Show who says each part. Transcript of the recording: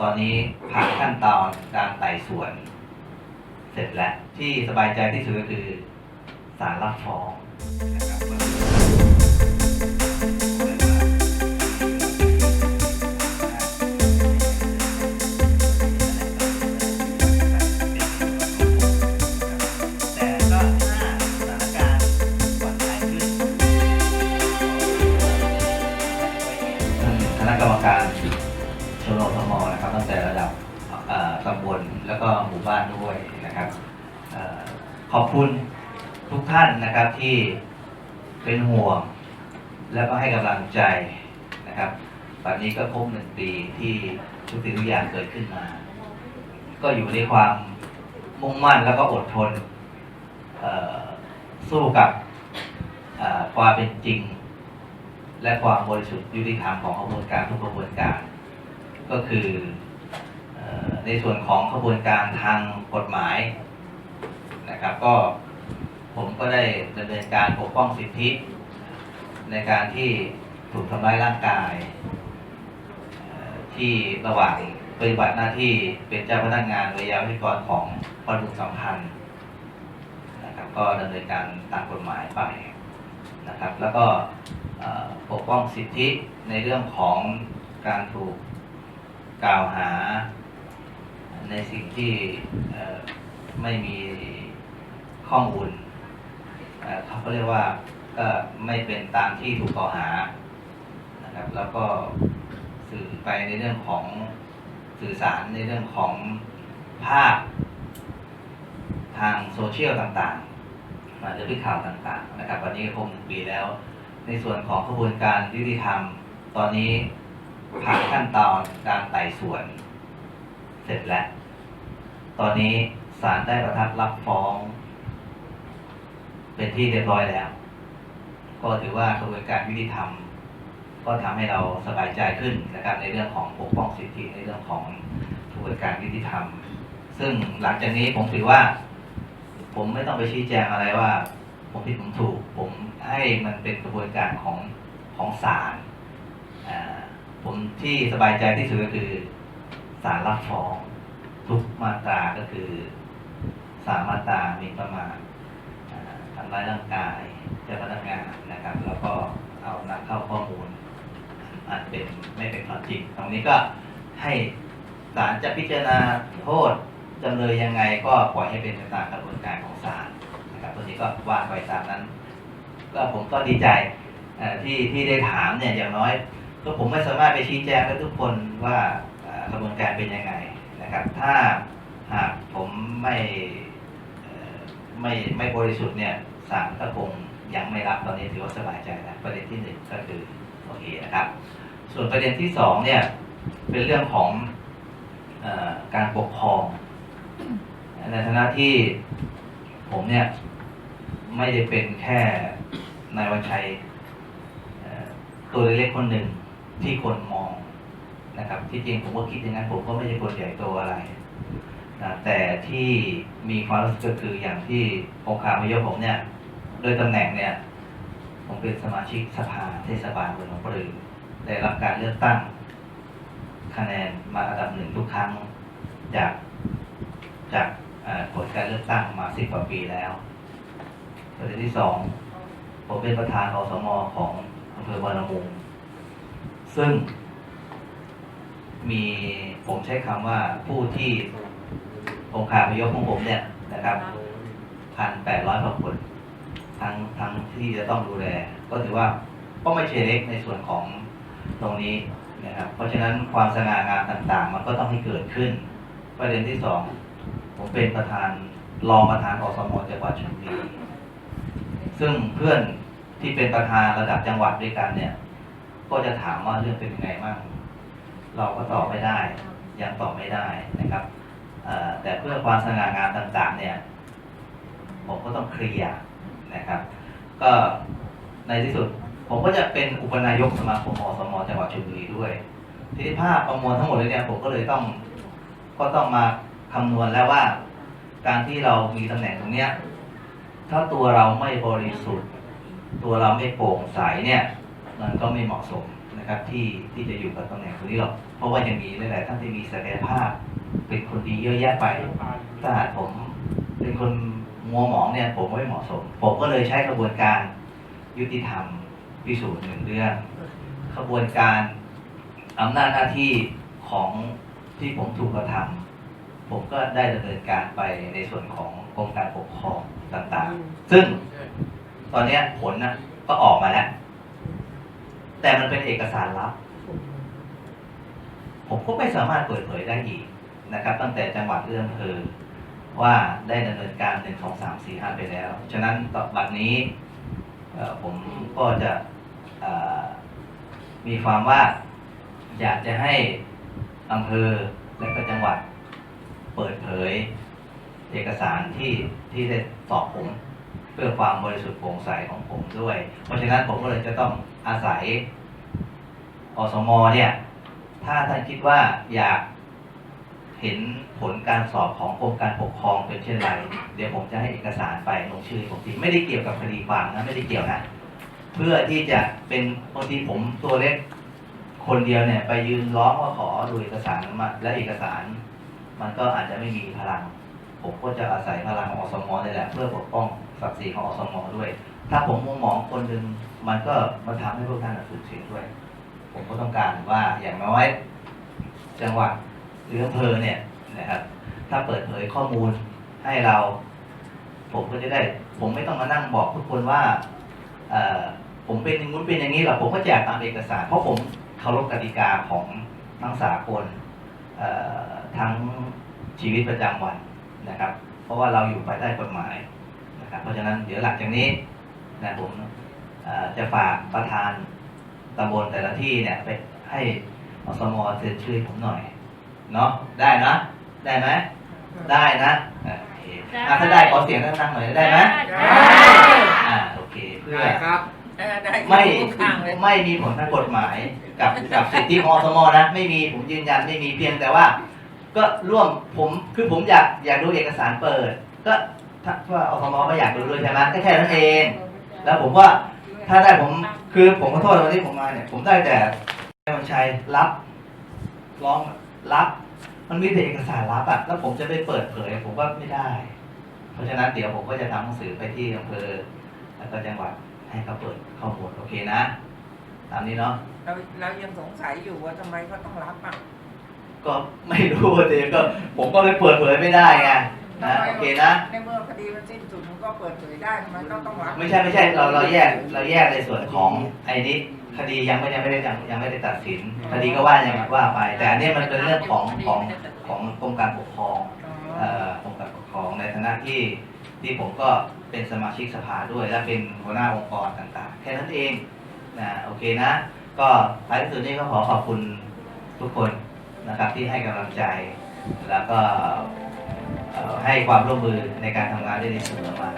Speaker 1: ตอนนี้ผ่านขั้นตอนการไต่สวน เสร็จแล้วที่สบายใจที่สุดก็คือสารรับฟ้องนะครับำบลแล้วก็หมู่บ้านด้วยนะครับออขอบคุณทุกท่านนะครับที่เป็นห่วง แล้วก็ให้กำลังใจนะครับ ตอนนี้ก็ครบหนึ่งปีที่ทุกสิ่งทุกอย่างเกิดขึ้นมา ก็อยู่ในความมุ่งมั่นแล้วก็อดทนสู้กับความเป็นจริง และความบริสุทธิ์ยุติธรรมของกระบวนการทุกกระบวนการ ก็คือ ในส่วนของกระบวนการทางกฎหมายนะครับ ก็ผมก็ได้ดำเนินการปกป้องสิทธิ ในการที่ถูกทำร้ายร่างกาย ที่ระหว่างปฏิบัติหน้าที่เป็นเจ้าพนักงานวิทยาวิกรของประดุสัมพันธ์นะครับก็ดำเนินการตามกฎหมายไปนะครับ แล้วก็ปกป้องสิทธิในเรื่องของการถูกกล่าวหา ในสิ่งที่ไม่มีข้อมูลเขาก็เรียกว่าก็ไม่เป็นตามที่ถูกกล่าวหานะครับ แล้วก็สื่อไปในเรื่องของสื่อสารในเรื่องของภาพทางโซเชียลต่างๆอาจจะด้วยข่าวต่างๆ นะครับ วันนี้คงหนึ่งปีแล้ว ในส่วนของกระบวนการยุติธรรม ตอนนี้ผ่านขั้นตอนการไต่สวน เสร็จแล้ว ตอนนี้ศาลได้ประทับรับฟ้อง เป็นที่เรียบร้อยแล้ว ก็ถือว่ากระบวนการยุติธรรม ก็ทำให้เราสบายใจขึ้นนะครับในเรื่องของปกป้องสิทธิในเรื่องของกระบวนการยุติธรรม ซึ่งหลังจากนี้ผมถือว่า ผมไม่ต้องไปชี้แจงอะไรว่า ผมผิดผมถูก ผมให้มันเป็นกระบวนการของของศาลผมที่สบายใจที่สุดก็คือ ศาลรับฟ้องทุกมาตราก็คือสามมาตรามีประมาทอ่าทำร้ายร่างกายเจ้าพนักงานนะครับ แล้วก็เอานำเข้าข้อมูลอันเป็นไม่เป็นความจริง ตรงนี้ก็ให้ศาลจะพิจารณาโทษจำเลยยังไงก็ปล่อยให้เป็นไปตามกระบวนการของศาลนะครับตัวนี้ก็ว่าไปตามนั้น ก็ผมก็ดีใจที่ที่ได้ถามเนี่ยอย่างน้อยก็ผมไม่สามารถไปชี้แจงให้ทุกคนว่า กระบวนการเป็นยังไงนะครับ ถ้าหากผมไม่ไม่ไม่บริสุทธิ์เนี่ยศาลก็คงยังไม่รับตอนนี้ถือว่าสบายใจแล้วประเด็นที่หนึ่งก็คือโอเคนะครับ ส่วนประเด็นที่สองเนี่ยเป็นเรื่องของอการปกครองในฐานะที่ผมเนี่ยไม่ได้เป็นแค่นายวันชัยตัวเล็กๆคนหนึ่งที่คนมอง นะครับ ที่จริงผมก็คิดอย่างนั้นผมก็ไม่ใช่คนใหญ่โตอะไรนะแต่ที่มีความรู้สึกก็คืออย่างที่องค์การพยพผมเนี่ยโดยตำแหน่งเนี่ย ผมเป็นสมาชิกสภาเทศบาลเมืองหนองปลือได้รับการเลือกตั้งคะแนนมาอันดับหนึ่งทุกครั้งจากจากผลการเลือกตั้งมาสิบกว่าปีแล้วประเด็นที่สองผมเป็นประธานอสมของอำเภอบางละมุงซึ่ง มีผมใช้คำว่าผู้ที่องค์การพยพของผมเนี่ยนะครับพันแปดร้อยกว่าคนทั้งทั้งที่จะต้องดูแล ก็ถือว่าก็ไม่ใช่เล็กในส่วนของตรงนี้นะครับ เพราะฉะนั้นความสง่างามต่างๆ มันก็ต้องให้เกิดขึ้น ประเด็นที่สองผมเป็นประธานรองประธานอสมจังหวัดชลบุรีซึ่งเพื่อนที่เป็นประธานระดับจังหวัดด้วยกันเนี่ย ก็จะถามว่าเรื่องเป็นยังไงบ้าง เราก็ตอบไม่ได้ ยังตอบไม่ได้นะครับแต่เพื่อความสง่างามต่างๆ เนี่ยผมก็ต้องเคลียร์นะครับ ก็ในที่สุดผมก็จะเป็นอุปนายกสมาคมอสมจังหวัดชลบุรีด้วย ทีนี้ภาพประมวลทั้งหมดเลยเนี่ยผมก็เลยต้องก็ต้องมาคำนวณแล้วว่า การที่เรามีตำแหน่งตรงเนี้ยถ้าตัวเราไม่บริสุทธิ์ ตัวเราไม่โปร่งใสเนี่ย มันก็ไม่เหมาะสม นะครับที่ที่จะอยู่กับตำแหน่งตรงนี้หรอก เพราะว่ายังมีหลายๆท่านที่มีศักยภาพ เป็นคนดีเยอะแยะไปถ้าหากผมเป็นคนมัวหมองเนี่ยผมไม่เหมาะสม ผมก็เลยใช้กระบวนการยุติธรรมพิสูจน์หนึ่งเรื่องกระบวนการอำนาจหน้าที่ของที่ผมถูกกระทำผมก็ได้ดำเนินการไปในส่วนของกรมการปกครองต่างๆ ซึ่งตอนนี้ผลนะก็ออกมาแล้ว แต่มันเป็นเอกสารลับ ผมก็ไม่สามารถเปิดเผยได้อีกนะครับ ตั้งแต่จังหวัดเรื่องเภอว่าได้ดำเนินการหนึ่งสองสามสี่ห้าไปแล้ว ฉะนั้นต่อบัดนี้ผมก็จะมีความว่าอยากจะให้อำเภอและก็จังหวัดเปิดเผย เอกสารที่ที่ได้สอบผม เพื่อความบริสุทธิ์โปร่งใสของผมด้วย เพราะฉะนั้นผมก็เลยจะต้องอาศัยอสมเนี่ย ถ้าท่านคิดว่าอยากเห็นผลการสอบของกรมการปกครองเป็นเช่นไร เดี๋ยวผมจะให้เอกสารไปลงชื่อผมทีไม่ได้เกี่ยวกับคดีความนะไม่ได้เกี่ยวนะ เพื่อที่จะเป็นบางทีผมตัวเล็กคนเดียวเนี่ย ไปยืนร้องว่าขอดูเอกสารมาและเอกสาร มันก็อาจจะไม่มีพลัง ผมก็จะอาศัยพลังของอสมนี่แหละเพื่อปกป้อง ศักดิ์ศรีของอสมด้วย ถ้าผมมัวหมองคนหนึ่งมันก็มาทำให้พวกท่านสูญเสียด้วย ผมก็ต้องการว่าอย่างน้อย จังหวัดหรืออำเภอเนี่ยนะครับ ถ้าเปิดเผยข้อมูลให้เรา ผมก็จะได้ ผมไม่ต้องมานั่งบอกทุกคนว่าผมเป็นอย่างนู้นเป็นอย่างนี้หรอกผมก็แจกตามเอกสาร เพราะผมเคารพกติกาของทั้งสากลทั้งชีวิตประจำวันนะครับ เพราะว่าเราอยู่ภายใต้กฎหมาย นะครับเพราะฉะนั้นเดี๋ยวหลังจากนี้นะผมเอ่อจะฝากประธานตำบลแต่ละที่เนี่ยไปให้อสมเซ็นชื่อผมหน่อยเนาะได้นะ ได้ไหมได้นะอะโอเคอะถ้าได้ขอเสียงดังๆหน่อยได้ไหม
Speaker 2: ได้
Speaker 1: อ่าโอเคเพื่อ
Speaker 3: ได้ครับ
Speaker 2: เออได้
Speaker 1: ไม่
Speaker 2: ทุกทางเลย
Speaker 1: ไม่มีผลทางกฎหมายกับกับสิทธิของอสมนะ ไม่มีผมยืนยันไม่มีเพียงแต่ว่า ก็ร่วมผมคือผมอยากอยากดูเอกสารเปิด ก็ ถ้าว่าอสมก็อยากดูด้วยใช่ไหมก็แค่นั้นเอง แล้วผมว่าถ้าได้ผมคือผมขอโทษวันที่ผมมาเนี่ย ผมได้แต่นายวันชัยรับร้องรับ มันมีแต่เอกสารลับอะแล้วผมจะไปเปิดเผย ผมว่าไม่ได้ เพราะฉะนั้นเดี๋ยวผมก็จะทำหนังสือไปที่อำเภอแล้วก็จังหวัดให้เขาเปิดข้อมูลโอเคนะ ตามนี้เนาะ
Speaker 2: เราเรายังสงสัยอยู่ว่าทำไมเขาต้องรับอะ
Speaker 1: ก็ไม่รู้เดี๋ยวก็ผมก็เลยเปิดเผยไม่ได้ไง นะโอเคนะ
Speaker 2: ในเมื่อคดีมันสิ้นสุดมันก็เปิดเผยได้ทำไมต้องต้องรับ
Speaker 1: ไม่ใช่ไม่ใช่เราเราแยกเราแยกในส่วนของไอ้นี้คดียังไม่ยังไม่ได้ยังยังไม่ได้ตัดสิน คดีก็ว่ายังว่าไป แต่อันนี้มันเป็นเรื่องของของของกรมการปกครองเอ่อกรมการปกครองในฐานะที่ที่ผมก็เป็นสมาชิกสภาด้วย และเป็นหัวหน้าองค์กรต่าง ๆ แค่นั้นเองนะโอเคนะ ก็ท้ายที่สุดนี้ก็ขอขอบคุณทุกคนนะครับที่ให้กำลังใจแล้วก็เอ่อ ให้ความร่วมมือในการทำงานได้ดีเสมอมา